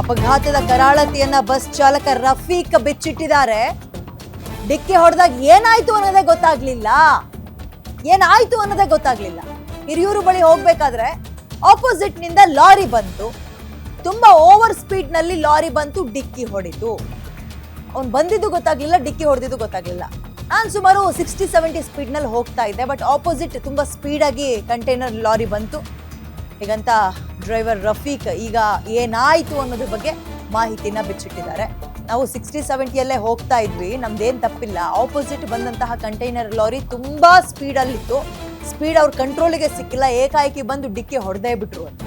ಅಪಘಾತದ ಕರಾಳತೆಯನ್ನ ಬಸ್ ಚಾಲಕ ರಫೀಕ್ ಬಿಚ್ಚಿಟ್ಟಿದ್ದಾರೆ. ಡಿಕ್ಕಿ ಹೊಡೆದಾಗ ಏನಾಯ್ತು ಅನ್ನೋದೇ ಗೊತ್ತಾಗ್ಲಿಲ್ಲ. ಏನಾಯ್ತು ಅನ್ನೋದೇ ಗೊತ್ತಾಗ್ಲಿಲ್ಲ. ಹಿರಿಯೂರು ಬಳಿ ಹೋಗ್ಬೇಕಾದ್ರೆ ಆಪೋಸಿಟ್ನಿಂದ ಲಾರಿ ಬಂತು. ತುಂಬಾ ಓವರ್ ಸ್ಪೀಡ್ನಲ್ಲಿ ಲಾರಿ ಬಂತು, ಡಿಕ್ಕಿ ಹೊಡಿತು ಅವ್ನು ಬಂದಿದ್ದು ಗೊತ್ತಾಗ್ಲಿಲ್ಲ, ಡಿಕ್ಕಿ ಹೊಡೆದಿದ್ದು ಗೊತ್ತಾಗ್ಲಿಲ್ಲ. ನಾನು ಸುಮಾರು ಸಿಕ್ಸ್ಟಿ ಸೆವೆಂಟಿ ಸ್ಪೀಡ್ನಲ್ಲಿ ಹೋಗ್ತಾ ಇದ್ದೆ ಬಟ್ ಆಪೋಸಿಟ್ ತುಂಬ ಸ್ಪೀಡಾಗಿ ಕಂಟೈನರ್ ಲಾರಿ ಬಂತು. ಹೀಗಂತ ಡ್ರೈವರ್ ರಫೀಕ್ ಈಗ ಏನಾಯಿತು ಅನ್ನೋದ್ರ ಬಗ್ಗೆ ಮಾಹಿತಿನ ಬಿಚ್ಚಿಟ್ಟಿದ್ದಾರೆ. ನಾವು ಸಿಕ್ಸ್ಟಿ ಸೆವೆಂಟಿಯಲ್ಲೇ ಹೋಗ್ತಾ ಇದ್ವಿ, ನಮ್ದೇನು ತಪ್ಪಿಲ್ಲ. ಆಪೋಸಿಟ್ ಬಂದಂತಹ ಕಂಟೈನರ್ ಲಾರಿ ತುಂಬಾ ಸ್ಪೀಡಲ್ಲಿತ್ತು. ಸ್ಪೀಡ್ ಅವ್ರ ಕಂಟ್ರೋಲಿಗೆ ಸಿಕ್ಕಿಲ್ಲ, ಏಕಾಏಕಿ ಬಂದು ಡಿಕ್ಕಿ ಹೊಡೆದೇ ಬಿಟ್ರು ಅಂತ.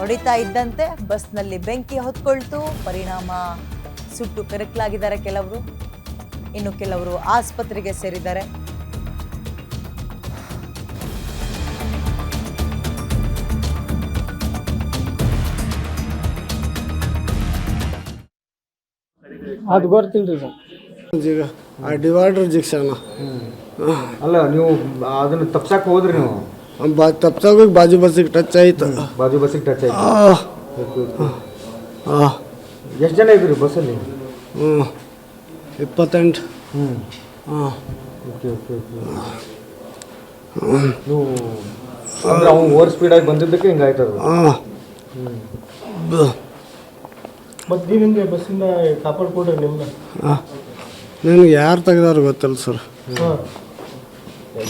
ಹೊಡಿತಾ ಇದ್ದಂತೆ ಬಸ್ನಲ್ಲಿ ಬೆಂಕಿ ಹೊತ್ಕೊಳ್ತು. ಪರಿಣಾಮ ಸುಟ್ಟು ಕರಕಲಾಗಿದ್ದಾರೆ ಕೆಲವರು. ಇನ್ನು ಕೆಲವರು ಆಸ್ಪತ್ರೆಗೆ ಸೇರಿದ್ದಾರೆ. ಅದು ಗೊತ್ತಿಲ್ರಿ ಸರ್. ಈಗ ಆ ಡಿವೈಡರ್ ಜಿಕ್ಷನ್ ಅಲ್ಲ ನೀವು ಅದನ್ನ ತಪ್ಸಕ್ ಹೋದ್ರಿ ನೀವು? ಬಾ ತಪ್ಸಾಗ ಬಾಜು ಬಸ್ಸಿಗೆ ಟಚ್ ಆಯ್ತು. ಬಾಜು ಬಸ್ಸಿಗೆ ಟಚ್ ಆಯ್ತು. ಎಷ್ಟು ಜನ ಇದ್ರಿ ಬಸ್ಸಲ್ಲಿ? ಹ್ಞೂ ಇಪ್ಪತ್ತೆಂಟು. ಹ್ಞೂ. ಹಾಂ ಓಕೆ ಓಕೆ ಓಕೆ. ನೀವು ಅಂದ್ರೆ ಅವ್ನು ಓವರ್ ಸ್ಪೀಡಾಗಿ ಬಂದಿದ್ದಕ್ಕೆ ಹಿಂಗಾಯ್ತದ. ಹಾಂ ಹಾಂ ಮತ್ತು ನೀವು ಹಿಂಗೆ ಬಸ್ಸಿಂದ ಕಾಪಾಡ್ಕೊಡ್ರಿ ಹಾಂ ನಿನಗೆ ಯಾರು ತೆಗ್ದಾರು ಗೊತ್ತಿಲ್ಲ ಸರ್.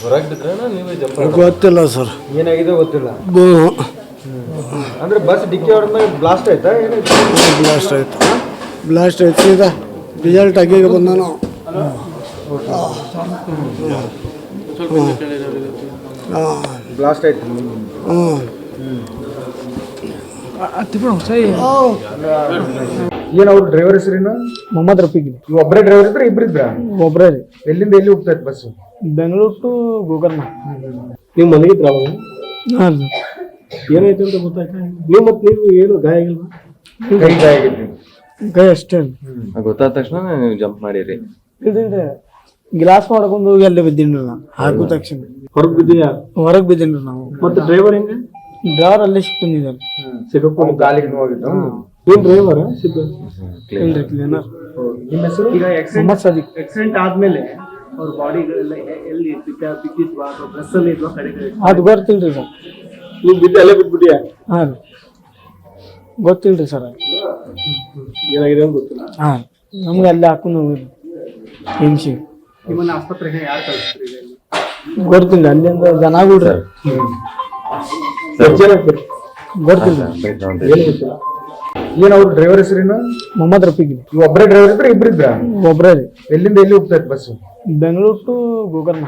ಹೊರಗೆ ಬಿದ್ರೇನ ನೀವೇ ಜಂಪ್ ಗೊತ್ತಿಲ್ಲ ಸರ್. ಏನಾಗಿದೆ ಗೊತ್ತಿಲ್ಲ. ಹ್ಞೂ ಅಂದ್ರೆ ಬಸ್ ಡಿಕ್ಕಿ ಹೊಡೆದ್ಮೇಲೆ ಬ್ಲಾಸ್ಟ್ ಆಯ್ತಾ? ಏನಾಯ್ತು ಬ್ಲಾಸ್ಟ್ ಆಯ್ತು. ಬ್ಲಾಸ್ಟ್ ಆಯ್ತು ಸೀದಾ ರಿಸಲ್ಟ್ ಆಗಿಗೆ ಬಂದನು ಹ್ಞೂ ಹಾಂ ಬ್ಲಾಸ್ಟ್ ಆಯ್ತು ಹ್ಞೂ ಏನು ಅವ್ರ ಡ್ರೈವರ್ ಹೆಸರೇನು ಮೊಹಮ್ಮದ್ ರಫೀಕ್ ಒಬ್ಬರೇ ಡ್ರೈವರ್ ಇದ್ರೆ ಇಬ್ರು ಇದ್ರ? ಒಬ್ಬರೇ ರೀ. ಎಲ್ಲಿಂದ ಎಲ್ಲಿ ಹೋಗ್ತಾ ಇತ್ತು ಬಸ್ ಬೆಂಗಳೂರು ಟು ಗೋಕರ್ಣ ನೀವು ಮಲಗಿದ್ರ ಅವಾಗ ಹಾಂ ರೀ. ಏನಾಯ್ತು ಅಂತ ಗೊತ್ತಾಯ್ತಾ? ನೀವು ಮತ್ತೆ ನೀವು ಏನು ಗಾಯ ಆಗಿಲ್ಲ ಕೈ ಗಾಯ ಆಗೈತಿ ಕೈ ಅಷ್ಟೇ ರೀ. ಗೊತ್ತಾದ ತಕ್ಷಣ ನೀವು ಜಂಪ್ ಮಾಡಿರಿ. ಇಲ್ರಿ ಗ್ಲಾಸ್ ಮಾಡ್ಕೊಂಡು ಹೋಗಿ ಅಲ್ಲೇ ಬಿದ್ದೀನಿ ನಾನು. ಹಾಕೋ ತಕ್ಷಣ. ಹೊರಗೆ ಬಿದ್ದೀಯಾ? ಹೊರಗೆ ಬಿದ್ದೀನಿ ನಾವು. ಮತ್ತೆ ಡ್ರೈವರ್ ಹೆಂಗೆ? ಡ್ರೈವರ್ ಅಲ್ಲೇ ಸಿಕ್ಕೊಂಡಿದ್ದಾರೆ ಸಿಗಪ್ಕೊಂಡು ಗಾಲಿಗೆ ನೋವಾಗಿತ್ತು ಏನ್ ಡ್ರೈವರ್ ಇಲ್ರಿ ಕ್ಲೀನರ್ ನಿಮ್ಮ ಹೆಸರು? ಈಗ ಮೊಹಮ್ಮದ್ ಸದೀಕ್ ಆಕ್ಸಿಡೆಂಟ್ ಆದ್ಮೇಲೆ ಅವ್ರ ಬಾಡಿ ಎಲ್ಲಿ ಬಿದ್ದ ಬಿದ್ದಿದ್ವಾ ಅಥವಾ ಡ್ರೆಸ್ ಅಲ್ಲಿ ಇದ್ವಾ ಕಡೆ ಕಡೆ ಅದು ಗೊತ್ತಿಲ್ರಿ ಸರ್. ನೀವು ಬಿದ್ದು ಅಲ್ಲೇ ಬಿದ್ಬಿಟ್ಟಿಯಾ? ಹಾಂ ರೀ. ಗೊತ್ತಿಲ್ರಿ ಸರ್ ಏನಾಗಿದೆ ಅಂತ ಗೊತ್ತಿಲ್ಲ. ಹಾಂ ನಮ್ಗೆ ಅಲ್ಲೇ ಹಾಕೊಂಡು ಹೋಗಿರಿ ಹಿಂಸಿ ನಿಮ್ಮನ್ನ ಆಸ್ಪತ್ರೆಗೆ ಯಾರು ಕಳಿಸ್ತೀರಿ ಗೊತ್ತಿಲ್ಲ ಅಲ್ಲಿಂದ ಜನ ಬಿಡ್ರಿ? ಗೊತ್ತಿಲ್ಲ. ಏನು ಗೊತ್ತಿಲ್ಲ. ಏನು ಅವ್ರ ಡ್ರೈವರ್ ಹೆಸರೇನು ಮೊಹಮ್ಮದ್ ರಫೀಕ್. ನೀವು ಒಬ್ಬರೇ ಡ್ರೈವರ್ ಇದ್ರೆ ಇಬ್ರಿದ್ರ? ಒಬ್ಬರೇ ಎಲ್ಲಿಂದ ಎಲ್ಲಿ ಹೋಗ್ತಾ ಇತ್ತು ಬಸ್ ಬೆಂಗಳೂರು ಟು ಗೋಕರ್ಣ